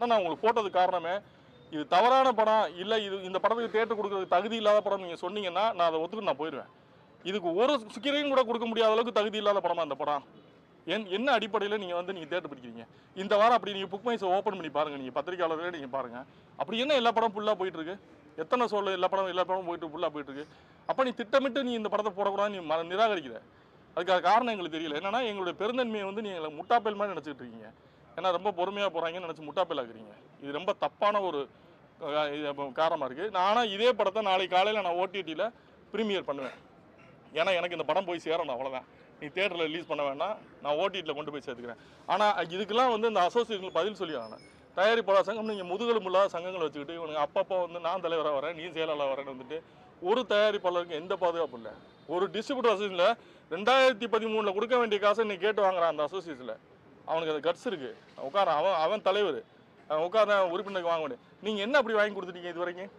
ஆனால் நான் உங்களுக்கு போட்டது காரணமே இது தவறான படம் இல்லை இது இந்த படத்துக்கு தேட்டர் கொடுக்குறதுக்கு தகுதி இல்லாத படம் நீங்கள் சொன்னீங்கன்னா நான் அதை ஒத்துக்கு நான் போயிடுவேன் இதுக்கு ஒரு சுக்கிரையும் கூட கொடுக்க முடியாத அளவுக்கு தகுதி இல்லாத படமா அந்த படம்? என் என்ன அடிப்படையில் நீங்கள் வந்து நீங்கள் தேட்டர் பிடிக்கிறீங்க? இந்த வாரம் அப்படி நீங்கள் புக் மைஸை ஓப்பன் பண்ணி பாருங்கள் நீங்கள் பத்திரிக்கையாளர்களே நீங்கள் பாருங்கள் அப்படி என்ன எல்லா படம் ஃபுல்லாக போயிட்டுருக்கு? எத்தனை சொல்ல எல்லா படம் எல்லா படமும் போயிட்டு ஃபுல்லாக போயிட்டுருக்கு? அப்போ நீ திட்டமிட்டு நீ இந்த படத்தை போடக்கூடாது நீ ம- நிராகரிக்கிற. அதுக்கான காரணம் எங்களுக்கு தெரியல. என்னன்னா எங்களுடைய பெருந்தன்மையை வந்து நீங்கள் முட்டாப்பேல் மாதிரி நினச்சிட்டு இருக்கீங்க. ஏன்னா ரொம்ப பொறுமையாக போகிறாங்கன்னு நினச்சி முட்டாப்பிலாக்குறீங்க இது ரொம்ப தப்பான ஒரு காரணமாக இருக்குது நான் ஆனால் இதே படத்தை நாளைக்கு காலையில் நான் ஓடிடியில் ப்ரீமியர் பண்ணுவேன். ஏன்னா எனக்கு இந்த படம் போய் சேரணும் அவ்வளோதான் நீ தேட்டரில் ரிலீஸ் பண்ண வேணாம். நான் ஓடிடியில் கொண்டு போய் சேர்த்துக்கிறேன். ஆனால் இதுக்கெல்லாம் வந்து இந்த அசோசியேஷன் பதில் சொல்லி ஆகணும். தயாரிப்பாளர் சங்கம் நீங்கள் முதுகெலும்பு இல்லாத வச்சுக்கிட்டு இவனுக்கு அப்பப்போ வந்து நான் தலைவராக வரேன் நீ செயலாளர் வரேன்னு வந்துட்டு ஒரு தயாரிப்பாளருக்கு எந்த பாதுகாப்பும் இல்லை. ஒரு டிஸ்ட்ரிபியூட்டர் அசோசியேஷனில் ரெண்டாயிரத்தி பதிமூணில் கொடுக்க வேண்டிய காசை நீ கேட்டு வாங்குறான் அந்த அசோசியேஷனில் அவனுக்கு அது கட்ஸ் இருக்குது உட்கார அவன் அவன் தலைவர். அவன் உட்கார உறுப்பினருக்கு வாங்க முடியும். நீங்கள் என்ன அப்படி வாங்கி கொடுத்துட்டீங்க இது வரைக்கும்